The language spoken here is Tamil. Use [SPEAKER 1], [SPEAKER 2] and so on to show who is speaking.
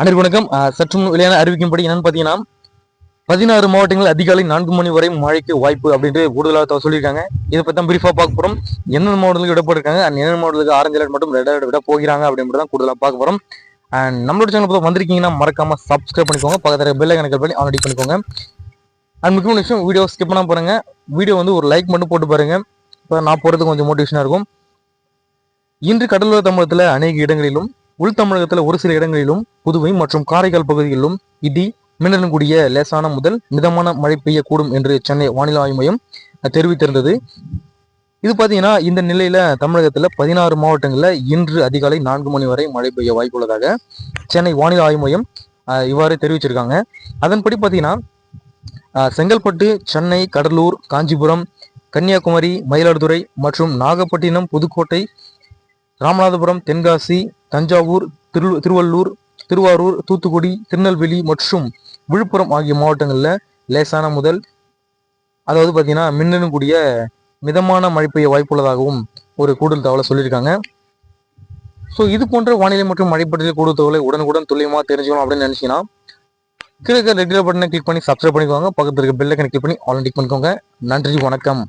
[SPEAKER 1] அனைவருக்கு வணக்கம் சற்று முன் வெளியான அறிவிக்கும்படி என்னன்னு பார்த்தீங்கன்னா பதினாறு மாவட்டங்கள் அதிகாலை நான்கு மணி வரை மழைக்கு வாய்ப்பு அப்படின்ட்டு கூடுதலாக சொல்லியிருக்காங்க இதை பற்றி தான் ப்ரீஃபாக பார்க்க போகிறோம் எந்தெந்த மாவட்டங்களுக்கு விடப்பட்டிருக்காங்க அண்ட் என்னென்ன மாவட்டத்துக்கு ஆரஞ்சு அலர்ட் மட்டும் ரெட் அலர்ட் விட போகிறாங்க அப்படின்னு தான் கூடுதலாக பார்க்க போகிறோம் அண்ட் நம்மளோட சேனல் பார்த்து வந்திருக்கீங்கன்னா மறக்காம சப்ஸ்கிரைப் பண்ணிக்கோங்க பக்கத்தில் பெல் கணக்கு பண்ணி ஆன் பண்ணிக்கோங்க அண்ட் முக்கியமான விஷயம் வீடியோ ஸ்கிப் பண்ணால் பாருங்கள் வீடியோ வந்து ஒரு லைக் மட்டும் போட்டு பாருங்கள் இப்போ நான் போகிறதுக்கு கொஞ்சம் மோட்டிவேஷனாக இருக்கும் இன்று கடலோர தமிழகத்தில் அநேக இடங்களிலும் உள் தமிழகத்தில் ஒரு சில இடங்களிலும் புதுவை மற்றும் காரைக்கால் பகுதிகளிலும் இடி மின்னலும் கூடிய லேசான முதல் மிதமான மழை பெய்யக்கூடும் என்று சென்னை வானிலை ஆய்வு மையம் தெரிவித்திருந்தது இது பார்த்தீங்கன்னா இந்த நிலையில தமிழகத்தில் பதினாறு மாவட்டங்களில் இன்று அதிகாலை நான்கு மணி வரை மழை பெய்ய வாய்ப்புள்ளதாக சென்னை வானிலை ஆய்வு மையம் இவ்வாறு தெரிவிச்சிருக்காங்க அதன்படி பார்த்தீங்கன்னா செங்கல்பட்டு சென்னை கடலூர் காஞ்சிபுரம் கன்னியாகுமரி மயிலாடுதுறை மற்றும் நாகப்பட்டினம் புதுக்கோட்டை ராமநாதபுரம் தென்காசி தஞ்சாவூர் திரு திருவள்ளூர் திருவாரூர் தூத்துக்குடி திருநெல்வேலி மற்றும் விழுப்புரம் ஆகிய மாவட்டங்களில் லேசான முதல் அதாவது பார்த்தீங்கன்னா மின்னணு கூடிய மிதமான மழை பெய்ய வாய்ப்புள்ளதாகவும் ஒரு கூடுதல் தகவலை சொல்லியிருக்காங்க ஸோ இது போன்ற வானிலை மற்றும் மழை பற்றிய கூடுதல் தகவலை உடனுக்குடன் துல்லியமாக தெரிஞ்சுக்கணும் அப்படின்னு நினச்சிங்கன்னா கீழே ரெகுலர் பட்டனை கிளிக் பண்ணி சப்ஸ்கிரைப் பண்ணிக்கோங்க பக்கத்தில் இருக்க பெல்லைக்கனை கிளிக் பண்ணி ஆல்ரெடி பண்ணிக்கோங்க நன்றி வணக்கம்